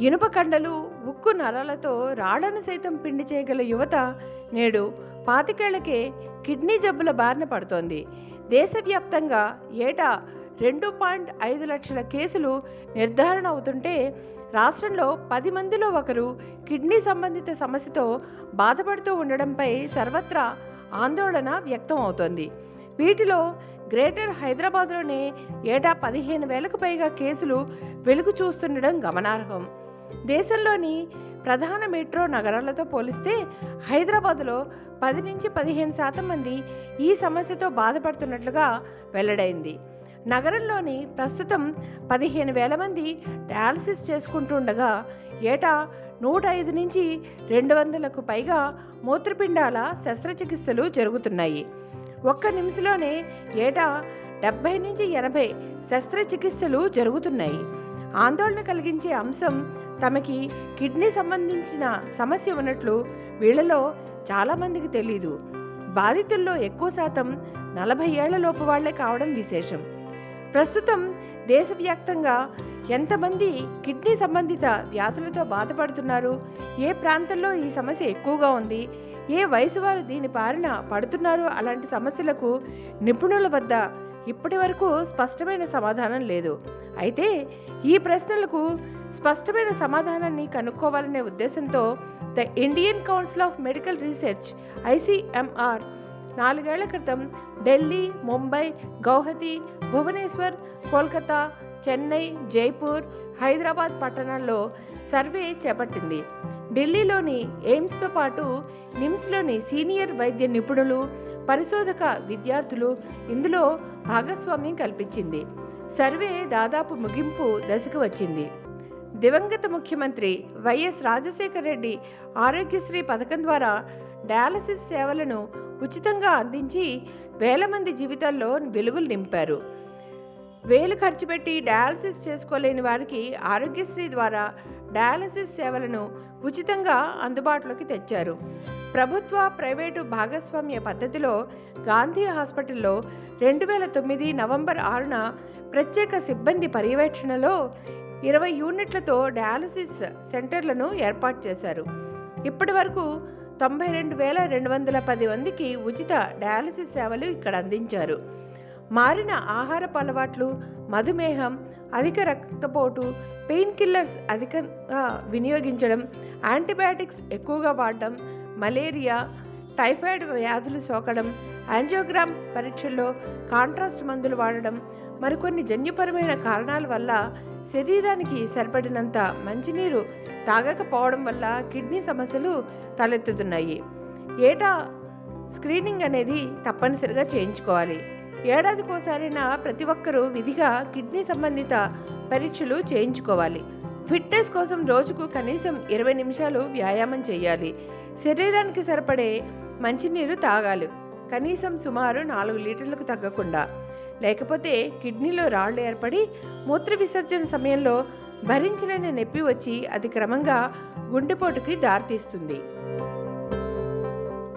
ఇనుప కండలు ఉక్కు నరాలతో రాళ్ళను సైతం పిండి చేయగల యువత నేడు పాతికేళ్ళకే కిడ్నీ జబ్బుల బారిన పడుతోంది. దేశవ్యాప్తంగా ఏటా రెండు పాయింట్ ఐదు లక్షల కేసులు నిర్ధారణ అవుతుంటే రాష్ట్రంలో పది మందిలో ఒకరు కిడ్నీ సంబంధిత సమస్యతో బాధపడుతూ ఉండడంపై సర్వత్రా ఆందోళన వ్యక్తం అవుతోంది. వీటిలో గ్రేటర్ హైదరాబాద్లోనే ఏటా పదిహేను వేలకు పైగా కేసులు వెలుగు చూస్తుండడం గమనార్హం. దేశంలోని ప్రధాన మెట్రో నగరాలతో పోలిస్తే హైదరాబాద్లో పది నుంచి పదిహేను శాతం మంది ఈ సమస్యతో బాధపడుతున్నట్లుగా వెల్లడైంది. నగరంలోని ప్రస్తుతం పదిహేను వేల మంది డయాలసిస్ చేసుకుంటుండగా ఏటా నూట ఐదు నుంచి రెండు వందలకు పైగా మూత్రపిండాల శస్త్రచికిత్సలు జరుగుతున్నాయి. ఒక్క నిమిషంలోనే ఏటా డెబ్బై నుంచి ఎనభై శస్త్రచికిత్సలు జరుగుతున్నాయి. ఆందోళన కలిగించే అంశం తమకి కిడ్నీ సంబంధించిన సమస్య ఉన్నట్లు వీళ్ళలో చాలామందికి తెలీదు. బాధితుల్లో ఎక్కువ శాతం నలభై ఏళ్ళలోపు వాళ్ళే కావడం విశేషం. ప్రస్తుతం దేశవ్యాప్తంగా ఎంతమంది కిడ్నీ సంబంధిత వ్యాధులతో బాధపడుతున్నారు? ఏ ప్రాంతంలో ఈ సమస్య ఎక్కువగా ఉంది? ఏ వయసు వారు దీని బారిన పడుతున్నారు? అలాంటి సమస్యలకు నిపుణుల వద్ద ఇప్పటి వరకు స్పష్టమైన సమాధానం లేదు. అయితే ఈ ప్రశ్నలకు స్పష్టమైన సమాధానాన్ని కనుక్కోవాలనే ఉద్దేశంతో the Indian Council of Medical Research ICMR నాలుగేళ్ళ క్రితం ఢిల్లీ ముంబై గౌహతి భువనేశ్వర్ కోల్కతా చెన్నై జైపూర్ హైదరాబాద్ పట్టణాల్లో సర్వే చేపట్టింది. ఢిల్లీలోని ఎయిమ్స్తో పాటు నిమ్స్లోని సీనియర్ వైద్య నిపుణులు పరిశోధక విద్యార్థులు ఇందులో భాగస్వామ్యం కల్పించింది. సర్వే దాదాపు ముగింపు దశకు వచ్చింది. దివంగత ముఖ్యమంత్రి వైఎస్ రాజశేఖర రెడ్డి ఆరోగ్యశ్రీ పథకం ద్వారా డయాలసిస్ సేవలను ఉచితంగా అందించి వేల మంది జీవితాల్లో వెలుగులు నింపారు. వేలు ఖర్చు పెట్టి డయాలసిస్ చేసుకోలేని వారికి ఆరోగ్యశ్రీ ద్వారా డయాలసిస్ సేవలను ఉచితంగా అందుబాటులోకి తెచ్చారు. ప్రభుత్వ ప్రైవేటు భాగస్వామ్య పద్ధతిలో గాంధీ హాస్పిటల్లో రెండు వేల తొమ్మిది నవంబర్ ఆరున ప్రత్యేక సిబ్బంది పర్యవేక్షణలో ఇరవై యూనిట్లతో డయాలసిస్ సెంటర్లను ఏర్పాటు చేశారు. ఇప్పటి వరకు తొంభై రెండు వేల రెండు వందల పది మందికి ఉచిత డయాలసిస్ సేవలు ఇక్కడ అందించారు. మారిన ఆహారపు అలవాట్లు మధుమేహం అధిక రక్తపోటు పెయిన్ కిల్లర్స్ అధికంగా వినియోగించడం యాంటీబయాటిక్స్ ఎక్కువగా వాడడం మలేరియా టైఫాయిడ్ వ్యాధులు సోకడం యాంజియోగ్రామ్ పరీక్షల్లో కాంట్రాస్ట్ మందులు వాడడం మరికొన్ని జన్యుపరమైన కారణాల వల్ల శరీరానికి సరిపడినంత మంచినీరు తాగకపోవడం వల్ల కిడ్నీ సమస్యలు తలెత్తుతున్నాయి. ఏటా స్క్రీనింగ్ అనేది తప్పనిసరిగా చేయించుకోవాలి. ఏడాదికోసారైనా ప్రతి ఒక్కరూ విధిగా కిడ్నీ సంబంధిత పరీక్షలు చేయించుకోవాలి. ఫిట్నెస్ కోసం రోజుకు కనీసం ఇరవై నిమిషాలు వ్యాయామం చేయాలి. శరీరానికి సరిపడే మంచినీరు తాగాలి. కనీసం సుమారు నాలుగు లీటర్లకు తగ్గకుండా. లేకపోతే కిడ్నీలో రాళ్ళు ఏర్పడి మూత్ర విసర్జన సమయంలో భరించలేని నొప్పి వచ్చి అది క్రమంగా గుండెపోటుకి దారితీస్తుంది.